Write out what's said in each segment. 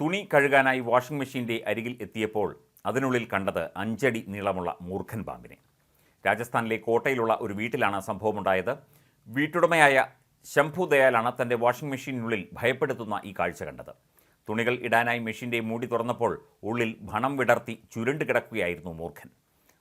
തുണി കഴുകാനായി വാഷിംഗ് മെഷീന്റെ അരികിൽ എത്തിയപ്പോൾ അതിനുള്ളിൽ കണ്ടത് അഞ്ചടി നീളമുള്ള മൂർഖൻ പാമ്പിനെ. രാജസ്ഥാനിലെ കോട്ടയിലുള്ള ഒരു വീട്ടിലാണ് സംഭവമുണ്ടായത്. വീട്ടുടമയായ ശംഭു ദയാലാണ് തന്റെ വാഷിംഗ് മെഷീനുള്ളിൽ ഭയപ്പെടുത്തുന്ന ഈ കാഴ്ച കണ്ടത്. തുണികൾ ഇടാനായി മെഷീന്റെ മൂടി തുറന്നപ്പോൾ ഉള്ളിൽ ഭണം വിടർത്തി ചുരുണ്ട് കിടക്കുകയായിരുന്നു മൂർഖൻ.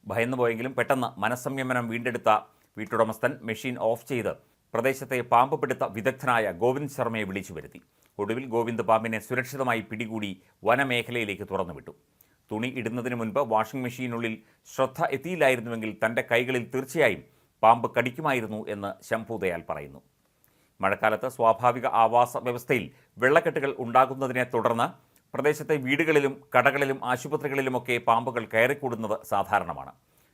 ഭയന്നുപോയെങ്കിലും പെട്ടെന്ന് മനസ്സംയമനം വീണ്ടെടുത്ത വീട്ടുടമസ്ഥൻ മെഷീൻ ഓഫ് ചെയ്ത് പ്രദേശത്തെ പാമ്പ് പിടുത്ത വിദഗ്ധനായ ഗോവിന്ദ് ശർമ്മയെ വിളിച്ചു വരുത്തി. ഒടുവിൽ ഗോവിന്ദ് പാമ്പിനെ സുരക്ഷിതമായി പിടികൂടി വനമേഖലയിലേക്ക് തുറന്നുവിട്ടു. തുണി ഇടുന്നതിന് മുൻപ് വാഷിംഗ് മെഷീനുള്ളിൽ ശ്രദ്ധ എത്തിയില്ലായിരുന്നുവെങ്കിൽ തന്റെ കൈകളിൽ തീർച്ചയായും പാമ്പ് കടിക്കുമായിരുന്നു എന്ന് ശംഭുദയാൽ പറയുന്നു. മഴക്കാലത്ത് സ്വാഭാവിക ആവാസ വ്യവസ്ഥയിൽ വെള്ളക്കെട്ടുകൾ ഉണ്ടാകുന്നതിനെ തുടർന്ന് പ്രദേശത്തെ വീടുകളിലും കടകളിലും ആശുപത്രികളിലുമൊക്കെ പാമ്പുകൾ കയറിക്കൂടുന്നത് സാധാരണമാണ്.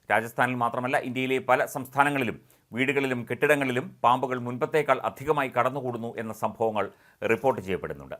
രാജസ്ഥാനിൽ മാത്രമല്ല ഇന്ത്യയിലെ പല സംസ്ഥാനങ്ങളിലും വീടുകളിലും കെട്ടിടങ്ങളിലും പാമ്പുകൾ മുൻപത്തേക്കാൾ അധികമായി കടന്നുകൂടുന്നു എന്ന സംഭവങ്ങൾ റിപ്പോർട്ട് ചെയ്യപ്പെടുന്നുണ്ട്.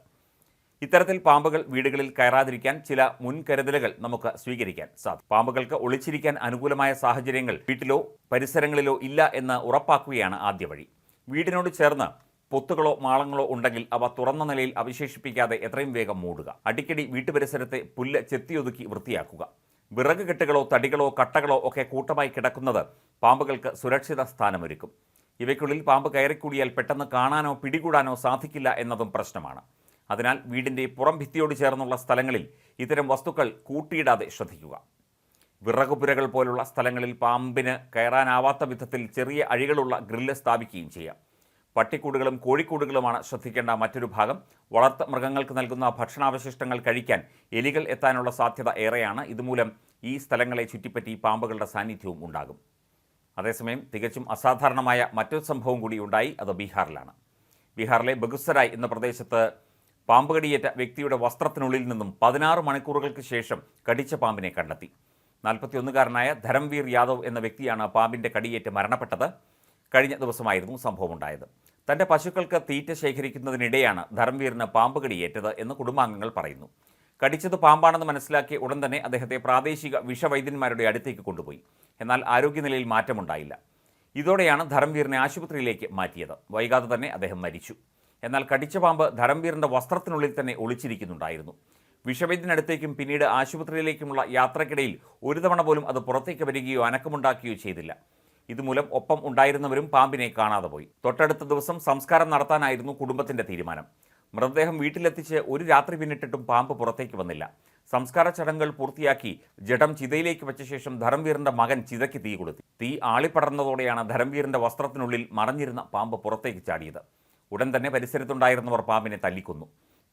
ഇത്തരത്തിൽ പാമ്പുകൾ വീടുകളിൽ കയറാതിരിക്കാൻ ചില മുൻകരുതലുകൾ നമുക്ക് സ്വീകരിക്കാൻ സാധിക്കും. പാമ്പുകൾക്ക് ഒളിച്ചിരിക്കാൻ അനുകൂലമായ സാഹചര്യങ്ങൾ വീട്ടിലോ പരിസരങ്ങളിലോ ഇല്ല എന്ന് ഉറപ്പാക്കുകയാണ് ആദ്യ വഴി. വീടിനോട് ചേർന്ന് പൊത്തുകളോ മാളങ്ങളോ ഉണ്ടെങ്കിൽ അവ തുറന്ന നിലയിൽ അവശേഷിപ്പിക്കാതെ എത്രയും വേഗം മൂടുക. അടിക്കടി വീട്ടുപരിസരത്തെ പുല്ല് ചെത്തിയൊതുക്കി വൃത്തിയാക്കുക. വിറക് കെട്ടുകളോ തടികളോ കട്ടകളോ ഒക്കെ കൂട്ടമായി കിടക്കുന്നത് പാമ്പുകൾക്ക് സുരക്ഷിത സ്ഥാനമൊരുക്കും. ഇവയ്ക്കുള്ളിൽ പാമ്പ് കയറിക്കൂടിയാൽ പെട്ടെന്ന് കാണാനോ പിടികൂടാനോ സാധിക്കില്ല എന്നതും പ്രശ്നമാണ്. അതിനാൽ വീടിന്റെ പുറം ഭിത്തിയോട് ചേർന്നുള്ള സ്ഥലങ്ങളിൽ ഇത്തരം വസ്തുക്കൾ കൂട്ടിയിടാതെ ശ്രദ്ധിക്കുക. വിറകുപുരകൾ പോലുള്ള സ്ഥലങ്ങളിൽ പാമ്പിന് കയറാനാവാത്ത വിധത്തിൽ ചെറിയ അഴികളുള്ള ഗ്രില്ല് സ്ഥാപിക്കുകയും ചെയ്യാം. പട്ടിക്കൂടുകളും കോഴിക്കൂടുകളുമാണ് ശ്രദ്ധിക്കേണ്ട മറ്റൊരു ഭാഗം. വളർത്ത മൃഗങ്ങൾക്ക് നൽകുന്ന ഭക്ഷണാവശിഷ്ടങ്ങൾ കഴിക്കാൻ എലികൾ എത്താനുള്ള സാധ്യത ഏറെയാണ്. ഇതുമൂലം ഈ സ്ഥലങ്ങളെ ചുറ്റിപ്പറ്റി പാമ്പുകളുടെ സാന്നിധ്യവും ഉണ്ടാകും. അതേസമയം തികച്ചും അസാധാരണമായ മറ്റൊരു സംഭവം കൂടി ഉണ്ടായി. അത് ബീഹാറിലാണ്. ബീഹാറിലെ ബഗുസരായ് എന്ന പ്രദേശത്ത് പാമ്പ് കടിയേറ്റ വ്യക്തിയുടെ വസ്ത്രത്തിനുള്ളിൽ നിന്നും പതിനാറ് മണിക്കൂറുകൾക്ക് ശേഷം കടിച്ച പാമ്പിനെ കണ്ടെത്തി. നാൽപ്പത്തിയൊന്നുകാരനായ ധരംവീർ യാദവ് എന്ന വ്യക്തിയാണ് പാമ്പിന്റെ കടിയേറ്റ് മരണപ്പെട്ടത്. കഴിഞ്ഞ ദിവസമായിരുന്നു സംഭവമുണ്ടായത്. തന്റെ പശുക്കൾക്ക് തീറ്റ ശേഖരിക്കുന്നതിനിടെയാണ് ധർമ്മവീറിന് പാമ്പ് കടിയേറ്റത് എന്ന് കുടുംബാംഗങ്ങൾ പറയുന്നു. കടിച്ചത് പാമ്പാണെന്ന് മനസ്സിലാക്കിയ ഉടൻ തന്നെ അദ്ദേഹത്തെ പ്രാദേശിക വിഷവൈദ്യന്മാരുടെ അടുത്തേക്ക് കൊണ്ടുപോയി. എന്നാൽ ആരോഗ്യനിലയിൽ മാറ്റമുണ്ടായില്ല. ഇതോടെയാണ് ധർമ്മവീറിനെ ആശുപത്രിയിലേക്ക് മാറ്റിയത്. വൈകാതെ തന്നെ അദ്ദേഹം മരിച്ചു. എന്നാൽ കടിച്ച പാമ്പ് ധർമ്മവീറിന്റെ വസ്ത്രത്തിനുള്ളിൽ തന്നെ ഒളിച്ചിരിക്കുന്നുണ്ടായിരുന്നു. വിഷവൈദ്യനടുത്തേക്കും പിന്നീട് ആശുപത്രിയിലേക്കുമുള്ള യാത്രക്കിടയിൽ ഒരു തവണ പോലും അത് പുറത്തേക്ക് വരികയോ അനക്കമുണ്ടാക്കുകയോ ചെയ്തില്ല. ഇതുമൂലം ഒപ്പം ഉണ്ടായിരുന്നവരും പാമ്പിനെ കാണാതെ പോയി. തൊട്ടടുത്ത ദിവസം സംസ്കാരം നടത്താനായിരുന്നു കുടുംബത്തിന്റെ തീരുമാനം. മൃതദേഹം വീട്ടിലെത്തിച്ച് ഒരു രാത്രി പിന്നിട്ടിട്ടും പാമ്പ് പുറത്തേക്ക് വന്നില്ല. സംസ്കാര ചടങ്ങുകൾ പൂർത്തിയാക്കി ജഡം ചിതയിലേക്ക് വെച്ച ശേഷം ധരംവീറിന്റെ മകൻ ചിതയ്ക്ക് തീ കൊളുത്തി തീ ആളിപ്പടർന്നതോടെയാണ് ധരംവീറിന്റെ വസ്ത്രത്തിനുള്ളിൽ മറഞ്ഞിരുന്ന പാമ്പ് പുറത്തേക്ക് ചാടിയത്. ഉടൻ തന്നെ പരിസരത്തുണ്ടായിരുന്നവർ പാമ്പിനെ തല്ലിക്കൊന്നു.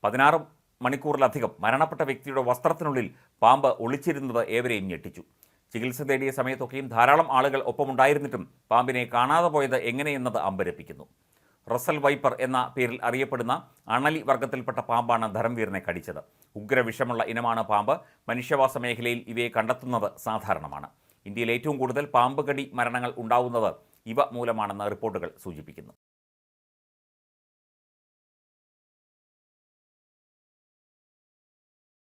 പതിനാറ് മണിക്കൂറിലധികം മരണപ്പെട്ട വ്യക്തിയുടെ വസ്ത്രത്തിനുള്ളിൽ പാമ്പ് ഒളിച്ചിരുന്നത് ഏവരെയും ഞെട്ടിച്ചു. ചികിത്സ തേടിയ സമയത്തൊക്കെയും ധാരാളം ആളുകൾ ഒപ്പമുണ്ടായിരുന്നിട്ടും പാമ്പിനെ കാണാതെ പോയത് എങ്ങനെയെന്നത് അമ്പരപ്പിക്കുന്നു. റസൽ വൈപ്പർ എന്ന പേരിൽ അറിയപ്പെടുന്ന അണലി വർഗത്തിൽപ്പെട്ട പാമ്പാണ് ധരംവീറിനെ കടിച്ചത്. ഉഗ്രവിഷമുള്ള ഇനമാണ് പാമ്പ്. മനുഷ്യവാസ മേഖലയിൽ ഇവയെ കണ്ടെത്തുന്നത് സാധാരണമാണ്. ഇന്ത്യയിൽ ഏറ്റവും കൂടുതൽ പാമ്പ് കടി മരണങ്ങൾ ഉണ്ടാവുന്നത് ഇവ മൂലമാണെന്ന് റിപ്പോർട്ടുകൾ സൂചിപ്പിക്കുന്നു.